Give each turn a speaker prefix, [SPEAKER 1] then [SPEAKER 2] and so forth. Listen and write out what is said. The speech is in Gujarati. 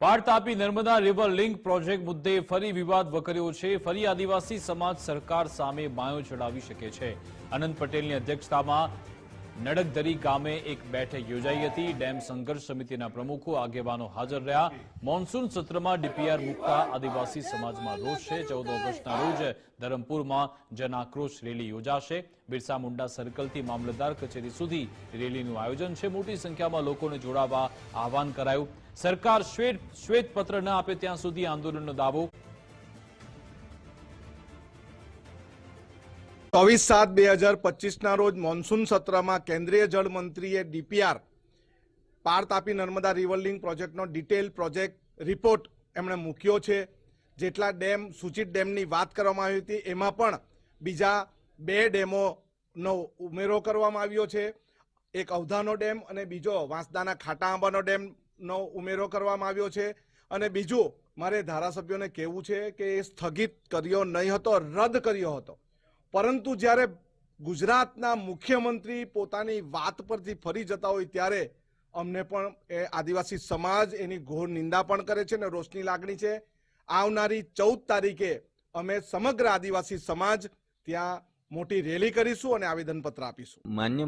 [SPEAKER 1] પાર Tapi Narmada river link project મુદ્દે ફરી વિવાદ વકર્યો છે. ફરી આદિવાસી સમાજ સરકાર સામે બાયો ચડાવી શકે છે. અનંત પટેલની અધ્યક્ષતામાં નડકદરી ગામે એક બેઠક યોજાઈ હતી. ડેમ સંઘર્ષ સમિતિના પ્રમુખો આગેવાનો હાજર રહ્યા. મોન્સૂન સત્રમાં ડીપીઆર મુકતા આદિવાસી સમાજમાં રોષ છે. ચૌદ ઓગસ્ટના રોજ ધરમપુરમાં જન આક્રોશ રેલી યોજાશે. બિરસા મુંડા સર્કલથી મામલતદાર કચેરી સુધી રેલીનું આયોજન છે. મોટી સંખ્યામાં લોકોને જોડાવા આહવાન કરાયું. સરકાર શ્વેત શ્વેતપત્ર ન આપે ત્યાં સુધી આંદોલનનો દાવો
[SPEAKER 2] ચોવીસ સાત બે હજાર પચીસના રોજ મોન્સૂન સત્રમાં કેન્દ્રીય જળમંત્રીએ ડીપીઆર પાર તાપી નર્મદા રિવરલિંગ પ્રોજેક્ટનો ડિટેલ પ્રોજેક્ટ રિપોર્ટ એમણે મૂક્યો છે. જેટલા ડેમ, સૂચિત ડેમની વાત કરવામાં આવી હતી, એમાં પણ બીજા બે ડેમોનો ઉમેરો કરવામાં આવ્યો છે. એક અવધાનો ડેમ અને બીજો વાંસદાના ખાટા આંબાનો ડેમનો ઉમેરો કરવામાં આવ્યો છે. અને બીજું, મારે ધારાસભ્યોને કહેવું છે કે એ સ્થગિત કર્યો નહીં હતો, રદ કર્યો હતો. પરંતુ જ્યારે ગુજરાતના મુખ્યમંત્રી પોતાની વાત પરથી ફરી જતા હોય ત્યારે અમને પણ એ આદિવાસી સમાજ એની ઘોર નિંદા પણ કરે છે અને રોષની લાગણી છે. આવનારી ચૌદ તારીખે અમે સમગ્ર આદિવાસી સમાજ ત્યાં મોટી રેલી કરીશું અને આવેદનપત્ર આપીશું.
[SPEAKER 3] માન્ય